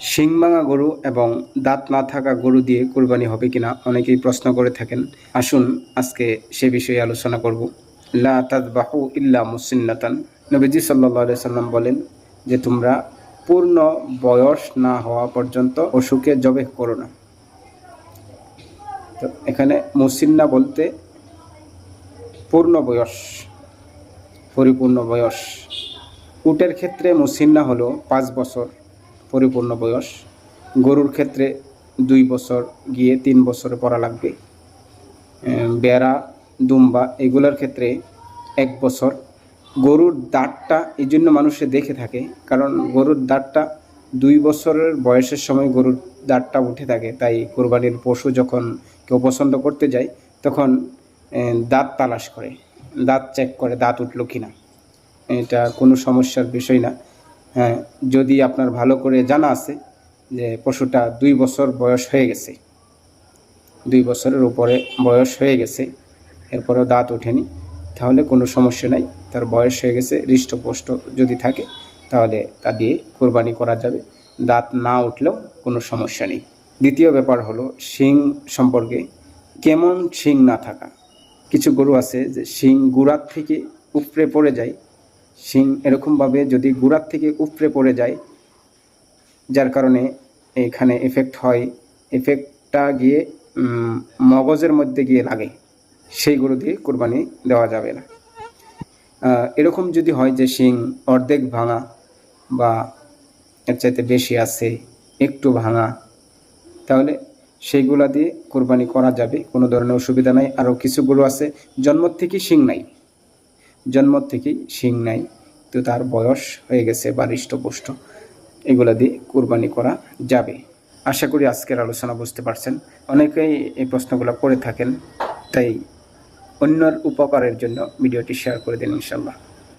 শিংমাঙা গরু এবং দাঁত না থাকা গরু দিয়ে কুরবানি হবে কিনা অনেকেই প্রশ্ন করে থাকেন। আসুন আজকে সে বিষয়ে আলোচনা করব। লা তাদবাহু ইল্লা মুসিন্নাতান। নবীজি সাল্লাহ সাল্লাম বলেন যে, তোমরা পূর্ণ বয়স না হওয়া পর্যন্ত পশুকে জবে করো না। তো এখানে মুসিন্না বলতে পূর্ণ বয়স, পরিপূর্ণ বয়স। উটের ক্ষেত্রে মুসিন্না হলো পাঁচ বছর। পরিপূর্ণ বয়স। গরুর ক্ষেত্রে দুই বছর গিয়ে তিন বছরে পড়া লাগবে। বেড়া, দুম্বা এগুলোর ক্ষেত্রে এক বছর। গরুর দাঁতটা এই জন্য মানুষে দেখে থাকে, কারণ গরুর দাঁতটা দুই বছরের বয়সের সময় গরুর দাঁতটা উঠে থাকে। তাই কোরবানির পশু যখন কেউ পছন্দ করতে যায়, তখন দাঁত তালাশ করে, দাঁত চেক করে দাঁত উঠল কিনা। এটা কোনো সমস্যার বিষয় না। যদি আপনার ভালো করে জানা আছে যে পশুটা দুই বছর বয়স হয়ে গেছে। দুই বছরের উপরে বয়স হয়ে গেছে, এরপরেও দাঁত ওঠেনি, তাহলে কোনো সমস্যা নাই। তার বয়স হয়ে গেছে, হৃষ্টপুষ্ট যদি থাকে, তাহলে তা দিয়ে কোরবানি করা যাবে। দাঁত না উঠলেও কোনো সমস্যা নেই। দ্বিতীয় ব্যাপার হলো শিং সম্পর্কে কেমন শিং না থাকা। কিছু গরু আছে যে শিং গুড়ার থেকে উপড়ে পড়ে যায় শিং এরকমভাবে যদি গুড়ার থেকে উপড়ে পড়ে যায়, যার কারণে এখানে এফেক্ট হয় এফেক্টটা গিয়ে মগজের মধ্যে গিয়ে লাগে। সেইগুলো দিয়ে কোরবানি দেওয়া যাবে না। এরকম যদি হয় যে শিং অর্ধেক ভাঙা বা এর চাইতে বেশি আছে, একটু ভাঙা, তাহলে সেইগুলা দিয়ে কোরবানি করা যাবে, কোনো ধরনের অসুবিধা নাই। আরও কিছু গরু আছে, জন্ম থেকে শিং নাই। জন্ম থেকেই শিং নাই, তো তার বয়স হয়ে গেছে বা হৃষ্টপুষ্ট এগুলো দিয়ে কোরবানি করা যাবে। আশা করি আজকের আলোচনা বুঝতে পারছেন। অনেকেই এই প্রশ্নগুলো করে থাকেন, তাই অন্যর উপকারের জন্য ভিডিওটি শেয়ার করে দিন ইনশাল্লাহ।